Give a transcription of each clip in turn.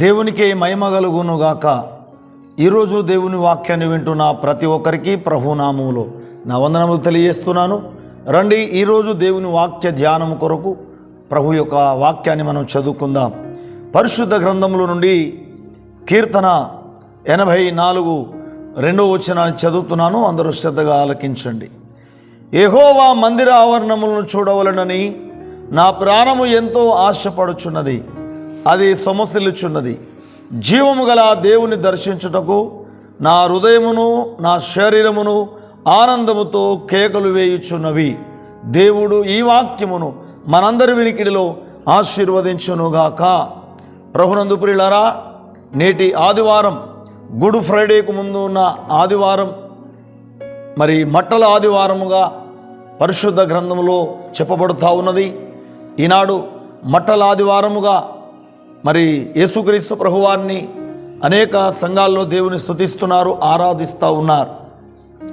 దేవునికే మహిమ కలుగునుగాక. ఈరోజు దేవుని వాక్యాన్ని వింటున్న ప్రతి ఒక్కరికి ప్రభునామములో. నా వందనములు తెలియజేస్తున్నాను. రండి ఈరోజు దేవుని వాక్య ధ్యానం కొరకు ప్రభు యొక్క వాక్యాన్ని మనం చదువుకుందాం. పరిశుద్ధ గ్రంథముల నుండి కీర్తన ఎనభై నాలుగు రెండో వచనాన్ని చదువుతున్నాను. అందరూ శ్రద్ధగా ఆలకించండి. ఏహోవా మందిర ఆవరణములను చూడవలనని నా ప్రాణము ఎంతో ఆశపడుచున్నది. అది సొమసిల్లుచున్నది. జీవము గల దేవుని దర్శించుటకు నా హృదయమును నా శరీరమును ఆనందముతో కేకలు వేయుచున్నవి. దేవుడు ఈ వాక్యమును మనందరి వినికిడిలో ఆశీర్వదించునుగాక. ప్రభునందు ప్రియులారా నేటి ఆదివారం గుడ్ ఫ్రైడేకు ముందు ఉన్న ఆదివారం మరి మట్టల ఆదివారముగా పరిశుద్ధ గ్రంథములో చెప్పబడుతూ ఉన్నది. ఈనాడు మట్టల ఆదివారముగా మరి యేసుక్రీస్తు ప్రభువారిని అనేక సంఘాల్లో దేవుని స్తుతిస్తున్నారు ఆరాధిస్తూ ఉన్నారు.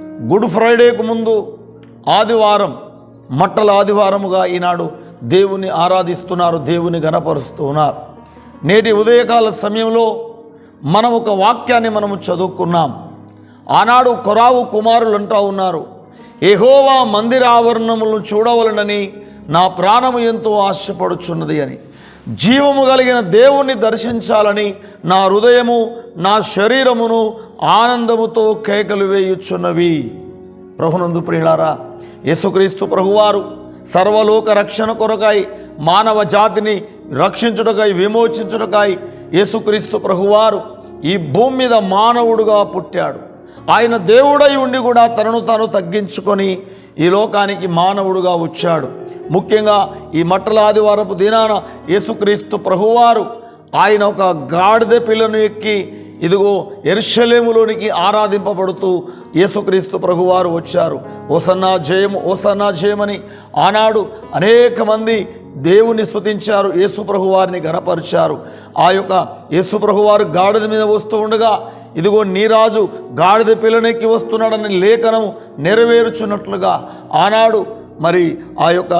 గుడ్ ఫ్రైడేకు ముందు ఆదివారం మట్టల ఆదివారముగా ఈనాడు దేవుని ఆరాధిస్తున్నారు దేవుని గణపరుస్తూ ఉన్నారు. నేటి ఉదయకాల సమయంలో మనం ఒక వాక్యాన్ని మనము చదువుకున్నాం. ఆనాడు కొరావు కుమారులు అంటూ ఉన్నారు ఎహోవా మందిర ఆవరణములను చూడవలనని నా ప్రాణము ఎంతో ఆశపడుచున్నది అని. జీవము కలిగిన దేవుణ్ణి దర్శించాలని నా హృదయము నా శరీరమును ఆనందముతో కేకలు వేయుచున్నవి. ప్రభునందు ప్రియులారా యేసుక్రీస్తు ప్రభువారు సర్వలోక రక్షణ కొరకై మానవ జాతిని రక్షించుటకై విమోచించుటకై యేసుక్రీస్తు ప్రభువారు ఈ భూమి మీద మానవుడుగా పుట్టాడు. ఆయన దేవుడై ఉండి కూడా తనను తాను తగ్గించుకొని ఈ లోకానికి మానవుడుగా వచ్చాడు. ముఖ్యంగా ఈ మట్టల ఆదివారపు దినాన యేసుక్రీస్తు ప్రభువారు ఆయన ఒక గాడిద పిల్లను ఎక్కి ఇదిగో ఎరుషలేములోనికి ఆరాధింపబడుతూ యేసుక్రీస్తు ప్రభువారు వచ్చారు. ఓసన్నా జయము ఓసన్నా జయమని ఆనాడు అనేక మంది దేవుని స్థుతించారు యేసుప్రభు వారిని గనపరిచారు. ఆ యొక్క యేసుప్రభువారు గాడిద మీద వస్తూ ఉండగా ఇదిగో నీరాజు గాడిద పిల్లనెక్కి వస్తున్నాడని లేఖనము నెరవేరుచున్నట్లుగా ఆనాడు మరి ఆ యొక్క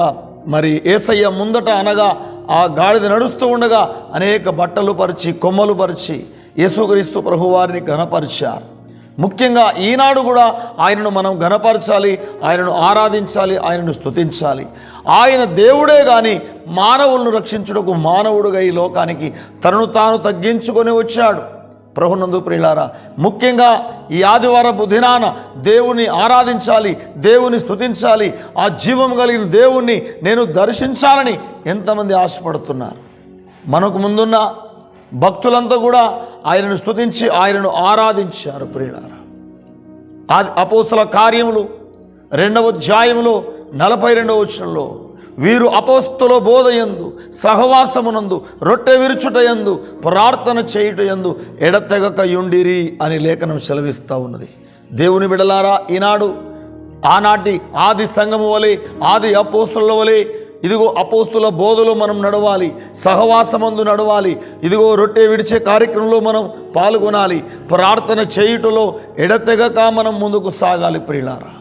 మరి ఏసయ్య ముందట అనగా ఆ గాడిద నడుస్తూ ఉండగా అనేక బట్టలు పరిచి కొమ్మలు పరిచి యేసుక్రీస్తు ప్రభువారిని ఘనపరిచారు. ముఖ్యంగా ఈనాడు కూడా ఆయనను మనం ఘనపరచాలి ఆయనను ఆరాధించాలి ఆయనను స్తుతించాలి. ఆయన దేవుడే కానీ మానవులను రక్షించుటకు మానవుడుగా ఈ లోకానికి తనను తాను తగ్గించుకొని వచ్చాడు. ప్రభునందు ప్రియులారా ముఖ్యంగా ఈ ఆదివారపు దినాన దేవుని ఆరాధించాలి దేవుని స్థుతించాలి ఆ జీవం కలిగిన దేవుణ్ణి నేను దర్శించాలని ఎంతమంది ఆశపడుతున్నారు. మనకు ముందున్న భక్తులంతా కూడా ఆయనను స్థుతించి ఆయనను ఆరాధించారు ప్రియులారా. ఆది అపోస్తుల కార్యములు రెండవ అధ్యాయములు నలభై రెండవ వచనంలో వీరు అపోస్తుల బోధయందు సహవాసమునందు రొట్టె విరుచుటయందు ప్రార్థన చేయుటయందు ఎడతెగక యుండిరి అని లేఖనం సెలవిస్తూ ఉన్నది. దేవుని బిడలారా ఈనాడు ఆనాటి ఆది సంఘము వలె ఆది అపోస్తుల వలె ఇదిగో అపోస్తుల బోధలో మనం నడవాలి సహవాసమందు నడవాలి ఇదిగో రొట్టె విడిచే కార్యక్రమంలో మనం పాల్గొనాలి ప్రార్థన చేయుటలో ఎడతెగక మనం ముందుకు సాగాలి ప్రియులారా.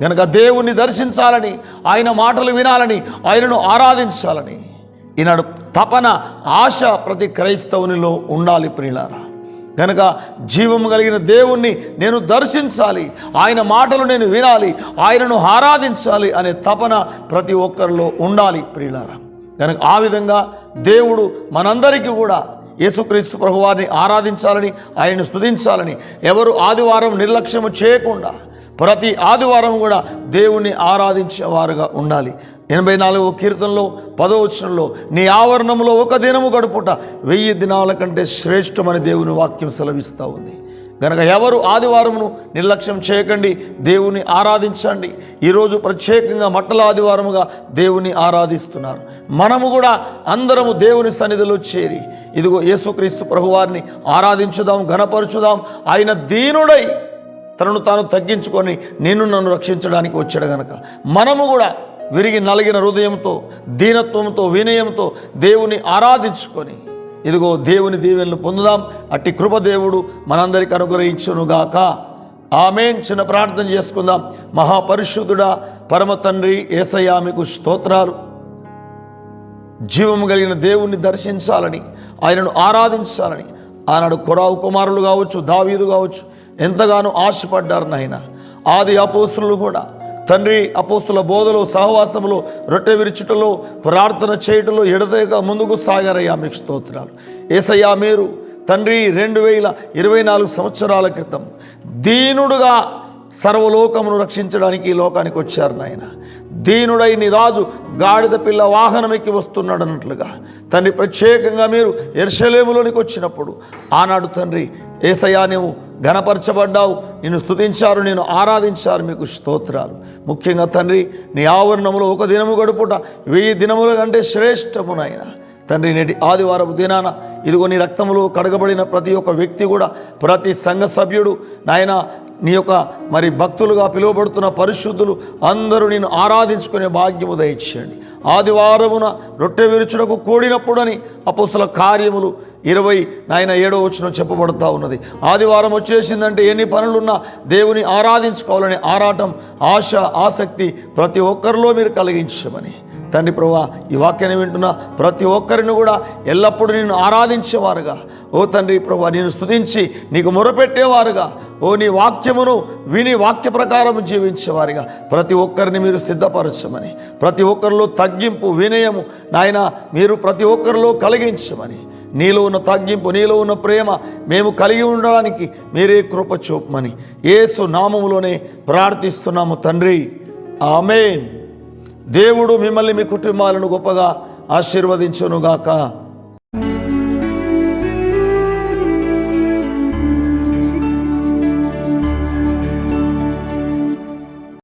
కనుక దేవుణ్ణి దర్శించాలని ఆయన మాటలు వినాలని ఆయనను ఆరాధించాలని ఈనాడు తపన ఆశ ప్రతి క్రైస్తవునిలో ఉండాలి ప్రియులారా. కనుక జీవము కలిగిన దేవుణ్ణి నేను దర్శించాలి ఆయన మాటలు నేను వినాలి ఆయనను ఆరాధించాలి అనే తపన ప్రతి ఒక్కరిలో ఉండాలి ప్రియులారా. కనుక ఆ విధంగా దేవుడు మనందరికీ కూడా యేసుక్రీస్తు ప్రభువారిని ఆరాధించాలని ఆయనను స్తుతించాలని ఎవరు ఆదివారం నిర్లక్ష్యము చేయకుండా ప్రతి ఆదివారం కూడా దేవుణ్ణి ఆరాధించేవారుగా ఉండాలి. ఎనభై నాలుగవ కీర్తనలో పదవచనంలో నీ ఆవరణంలో ఒక దినము గడుపుట వెయ్యి దినాల కంటే శ్రేష్టమని దేవుని వాక్యం సెలవిస్తూ ఉంది. గనక ఎవరు ఆదివారమును నిర్లక్ష్యం చేయకండి దేవుని ఆరాధించండి. ఈరోజు ప్రత్యేకంగా మట్టల ఆదివారముగా దేవుని ఆరాధిస్తున్నారు. మనము కూడా అందరము దేవుని సన్నిధిలో చేరి ఇదిగో యేసుక్రీస్తు ప్రభువారిని ఆరాధించుదాం ఘనపరచుదాం. ఆయన దీనుడై తనను తాను తగ్గించుకొని నేను నన్ను రక్షించడానికి వచ్చాడు గనక. మనము కూడా విరిగి నలిగిన హృదయంతో దీనత్వంతో వినయంతో దేవుని ఆరాధించుకొని ఇదిగో దేవుని దీవెనలు పొందుదాం. అట్టి కృపదేవుడు మనందరికి అనుగ్రహించునుగాక. ఆమెన్. చిన్న ప్రార్థన చేసుకుందాం. మహాపరిశుద్ధుడా పరమ తండ్రి ఏసయ్యా మీకు స్తోత్రాలు. జీవము కలిగిన దేవుణ్ణి దర్శించాలని ఆయనను ఆరాధించాలని ఆనాడు కొరావు కుమారులు కావచ్చు దావీదు కావచ్చు ఎంతగానో ఆశపడ్డారు నాయన. ఆది అపోస్తులు కూడా తండ్రి అపోస్తుల బోధలో సహవాసములో రొట్టె విరుచుటలో ప్రార్థన చేయటంలో ఎడతగా ముందుకు సాగారయ్యా మీకు స్తోత్రాలు. ఏసయ్యా మీరు తండ్రి రెండు వేల ఇరవై నాలుగు సంవత్సరాల క్రితం దీనుడుగా సర్వలోకమును రక్షించడానికి ఈ లోకానికి వచ్చారు నాయన. దీనుడై నీ రాజు గాడిద పిల్ల వాహనం ఎక్కి వస్తున్నాడు అన్నట్లుగా తండ్రి ప్రత్యేకంగా మీరు ఎర్షలేములోనికి వచ్చినప్పుడు ఆనాడు తండ్రి ఏసయ్యా నువ్వు ఘనపరచబడ్డావు. నిన్ను స్తుతించారు నేను ఆరాధించారు మీకు స్తోత్రాలు. ముఖ్యంగా తండ్రి నీ ఆవరణములో ఒక దినము గడుపుట వెయ్యి దినముల కంటే శ్రేష్టము నాయన తండ్రి నేటి ఆదివారపు దినాన ఇదిగో నీ రక్తములో కడగబడిన ప్రతి ఒక్క వ్యక్తి కూడా ప్రతి సంఘ సభ్యుడు నాయన నీ యొక్క మరి భక్తులుగా పిలువబడుతున్న పరిశుద్ధులు అందరూ నేను ఆరాధించుకునే భాగ్యము దయచేయండి. ఆదివారమున రొట్టె విరుచుటకు కూడినప్పుడని అపోస్తుల కార్యములు ఇరవై నాయన ఏడో వచ్చిన చెప్పబడుతూ ఉన్నది. ఆదివారం వచ్చేసిందంటే ఎన్ని పనులున్నా దేవుని ఆరాధించుకోవాలనే ఆరాటం ఆశ ఆసక్తి ప్రతి ఒక్కరిలో మీరు కలిగించమని. తండ్రి ప్రభా ఈ వాక్యాన్ని వింటున్న ప్రతి ఒక్కరిని కూడా ఎల్లప్పుడూ నేను ఆరాధించేవారుగా. ఓ తండ్రి ప్రభా నేను స్తుతించి నీకు మొరపెట్టేవారుగా. ఓ నీ వాక్యమును విని వాక్య ప్రకారం జీవించేవారుగా. ప్రతి ఒక్కరిని మీరు సిద్ధపరచమని. ప్రతి ఒక్కరిలో తగ్గింపు వినయము నాయన మీరు ప్రతి ఒక్కరిలో కలిగించమని. నీలో ఉన్న తగ్గింపు నీలో ఉన్న ప్రేమ మేము కలిగి ఉండడానికి మీరే కృప చూపమని ఏసు నామములోనే ప్రార్థిస్తున్నాము తండ్రి. ఆమెన్. దేవుడు మిమ్మల్ని మీ కుటుంబాలను గొప్పగా ఆశీర్వదించునుగాక.